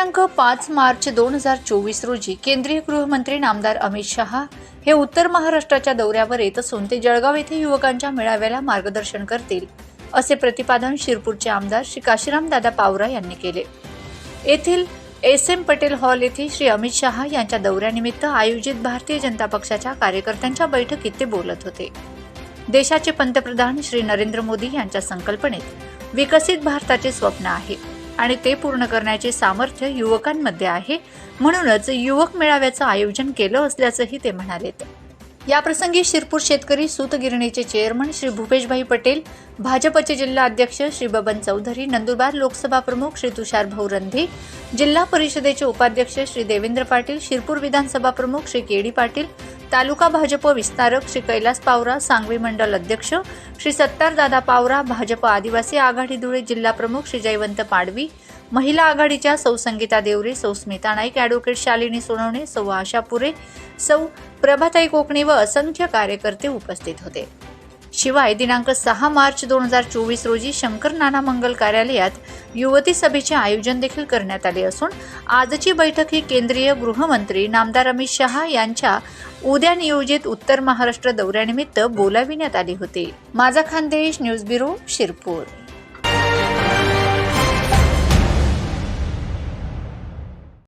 दिनांक पाच मार्च दोन हजार चोवीस रोजी केंद्रीय गृहमंत्री नामदार अमित शहा हे उत्तर महाराष्ट्राच्या दौऱ्यावर येत असून ते जळगाव येथे युवकांच्या मेळाव्याला मार्गदर्शन करतील असे प्रतिपादन शिरपूरचे आमदार श्री काशीराम दादा पावरा यांनी केले. येथील एस एम पटेल हॉल येथे श्री अमित शहा यांच्या दौऱ्यानिमित्त आयोजित भारतीय जनता पक्षाच्या कार्यकर्त्यांच्या बैठकीत ते बोलत होते. देशाचे पंतप्रधान श्री नरेंद्र मोदी यांच्या संकल्पनेत विकसित भारताचे स्वप्न आहे. आणि ते पूर्ण करण्याचे सामर्थ्य युवकांमध्ये आहे. म्हणूनच युवक मेळाव्याचं आयोजन केलं असल्याचंही ते म्हणाले. याप्रसंगी शिरपूर शेतकरी सूतगिरणीचे चेअरमन श्री भूपेशभाई पटेल भाजपचे जिल्हा अध्यक्ष श्री बबन चौधरी नंदुरबार लोकसभा प्रमुख श्री तुषार भाऊ रंधे जिल्हा परिषदेचे उपाध्यक्ष श्री देवेंद्र पाटील शिरपूर विधानसभा प्रमुख श्री के डी पाटील तालुका भाजप विस्तारक श्री कैलास पावरा सांगवी मंडल अध्यक्ष श्री सत्तारदादा पावरा भाजप आदिवासी आघाडी धुळे जिल्हा प्रमुख श्री जयवंत पाडवी महिला आघाडीच्या सौ संगीता देवरे सौ स्मिता नाईक ॲडव्होकेट शालिनी सोनवणे सौ आशा पुरे सौ प्रभाताई कोकणे व असंख्य कार्यकर्ते उपस्थित होते. शिवाय दिनांक सहा मार्च दोन हजार चोवीस रोजी शंकर नाना मंगल कार्यालयात युवती सभेचे आयोजन देखील करण्यात आले असून आजची बैठक ही केंद्रीय गृहमंत्री नामदार अमित शहा यांच्या उद्या नियोजित उत्तर महाराष्ट्र दौऱ्यानिमित्त बोलाविण्यात आली होती. माझा खानदेश न्यूज ब्युरो शिरपूर.